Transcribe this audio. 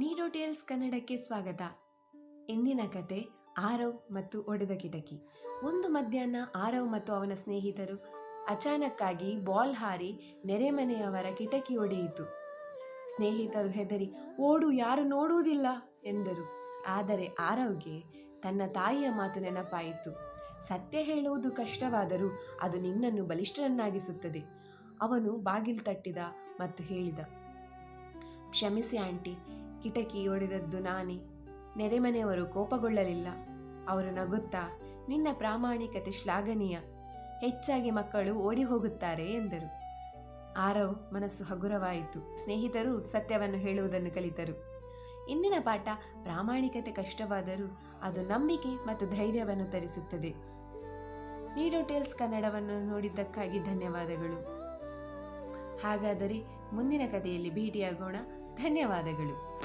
ನೀಡೋ ಟೇಲ್ಸ್ ಕನ್ನಡಕ್ಕೆ ಸ್ವಾಗತ. ಇಂದಿನ ಕತೆ ಆರವ್ ಮತ್ತು ಒಡೆದ ಕಿಟಕಿ. ಒಂದು ಮಧ್ಯಾಹ್ನ ಆರವ್ ಮತ್ತು ಅವನ ಸ್ನೇಹಿತರು ಅಚಾನಕ್ಕಾಗಿ ಬಾಲ್ ಹಾರಿ ನೆರೆಮನೆಯವರ ಕಿಟಕಿ ಒಡೆಯಿತು. ಸ್ನೇಹಿತರು ಹೆದರಿ, ಓಡು, ಯಾರು ನೋಡುವುದಿಲ್ಲ ಎಂದರು. ಆದರೆ ಆರವ್ಗೆ ತನ್ನ ತಾಯಿಯ ಮಾತು ನೆನಪಾಯಿತು. ಸತ್ಯ ಹೇಳುವುದು ಕಷ್ಟವಾದರೂ ಅದು ನಿನ್ನನ್ನು ಬಲಿಷ್ಠರನ್ನಾಗಿಸುತ್ತದೆ. ಅವನು ಬಾಗಿಲು ತಟ್ಟಿದ ಮತ್ತು ಹೇಳಿದ, ಕ್ಷಮಿಸಿ ಆಂಟಿ ಕಿಟಕಿ ಒಡೆದದ್ದು ನಾನೇ. ನೆರೆಮನೆಯವರು ಕೋಪಗೊಳ್ಳಲಿಲ್ಲ. ಅವರು ನಗುತ್ತಾ, ನಿನ್ನ ಪ್ರಾಮಾಣಿಕತೆ ಶ್ಲಾಘನೀಯ. ಹೆಚ್ಚಾಗಿ ಮಕ್ಕಳು ಓಡಿ ಹೋಗುತ್ತಾರೆ ಎಂದರು. ಆರವ್ ಮನಸ್ಸು ಹಗುರವಾಯಿತು. ಸ್ನೇಹಿತರು ಸತ್ಯವನ್ನು ಹೇಳುವುದನ್ನು ಕಲಿತರು. ಇಂದಿನ ಪಾಠ ಪ್ರಾಮಾಣಿಕತೆ ಕಷ್ಟವಾದರೂ ಅದು ನಂಬಿಕೆ ಮತ್ತು ಧೈರ್ಯವನ್ನು ತರಿಸುತ್ತದೆ. ನೀಡೋ ಟೇಲ್ಸ್ ಕನ್ನಡವನ್ನು ನೋಡಿದ್ದಕ್ಕಾಗಿ ಧನ್ಯವಾದಗಳು. ಹಾಗಾದರೆ ಮುಂದಿನ ಕಥೆಯಲ್ಲಿ ಭೇಟಿಯಾಗೋಣ. ಧನ್ಯವಾದಗಳು.